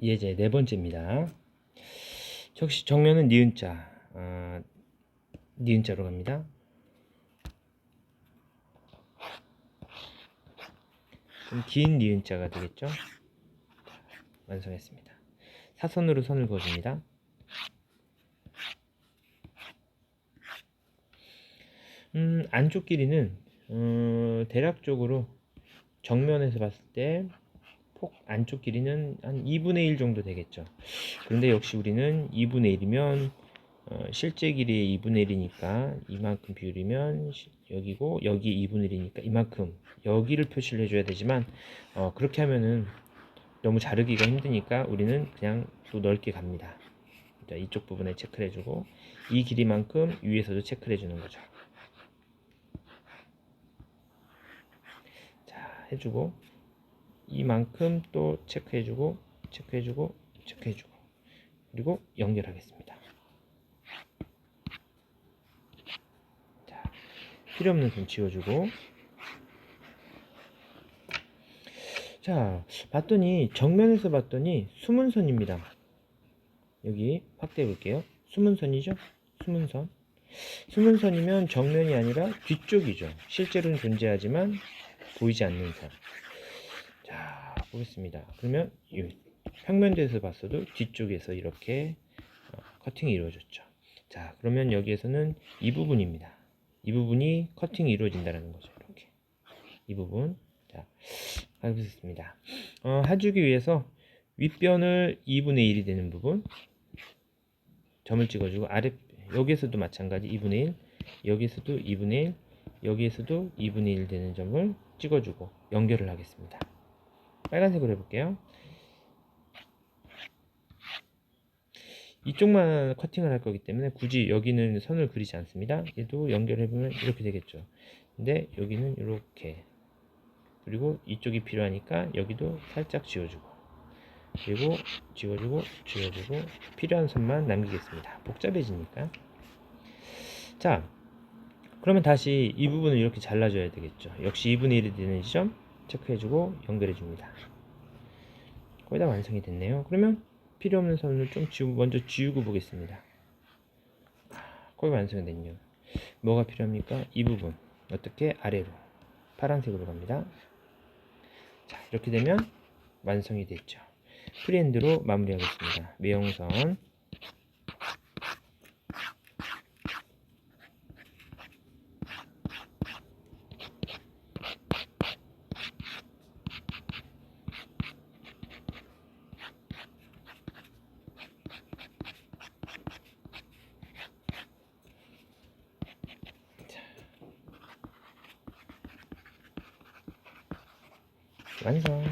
예제 네 번째입니다. 역시 정면은 니은자, 아, 니은자로 갑니다. 좀 긴 니은자가 되겠죠? 완성했습니다. 사선으로 선을 그어줍니다. 음, 안쪽 길이는 어, 대략적으로 정면에서 봤을 때 폭 안쪽 길이는 한 2분의 1 정도 되겠죠. 그런데 역시 우리는 2분의 1이면 어, 실제 길이의 2분의 1이니까 이만큼 비율이면 시- 여기고 여기 2분의 1이니까 이만큼 여기를 표시를 해줘야 되지만 어, 그렇게 하면은 너무 자르기가 힘드니까 우리는 그냥 또 넓게 갑니다. 자, 이쪽 부분에 체크를 해주고 이 길이만큼 위에서도 체크를 해주는 거죠. 자, 해주고 이만큼 또 체크해주고 체크해주고 체크해주고 그리고 연결하겠습니다. 자, 필요 없는 선 지워주고 자, 봤더니 정면에서 봤더니 숨은 선입니다. 여기 확대해 볼게요. 숨은 선이죠? 숨은 선. 숨은 선이면 정면이 아니라 뒤쪽이죠. 실제로는 존재하지만 보이지 않는 선. 자, 보겠습니다. 그러면 이 평면도에서 봤어도 뒤쪽에서 이렇게 어, 커팅이 이루어졌죠. 자, 그러면 여기에서는 이 부분입니다. 이 부분이 커팅이 이루어진다는 거죠. 이렇게. 이 부분. 자, 알겠습니다. 어, 해주기 위해서 윗변을 2분의 1이 되는 부분 점을 찍어주고 아래 여기에서도 마찬가지 2분의 1 여기에서도 2분의 1 여기에서도 2분의 1 되는 점을 찍어주고 연결을 하겠습니다. 빨간색으로 해볼게요. 이쪽만 커팅을 할 거기 때문에 굳이 여기는 선을 그리지 않습니다. 얘도 연결해보면 이렇게 되겠죠. 근데 여기는 이렇게 그리고 이쪽이 필요하니까 여기도 살짝 지워주고 그리고 지워주고 지워주고 필요한 선만 남기겠습니다. 복잡해지니까 자 그러면 다시 이 부분을 이렇게 잘라줘야 되겠죠. 역시 2분의 1이 되는 지점 체크해주고 연결해줍니다. 거의 다 완성이 됐네요. 그러면 필요 없는 선을 좀 지우, 먼저 지우고 보겠습니다. 거의 완성이 됐네요. 뭐가 필요합니까? 이 부분 어떻게 아래로 파란색으로 갑니다. 자 이렇게 되면 완성이 됐죠. 프리핸드로 마무리하겠습니다. 매형선 완성.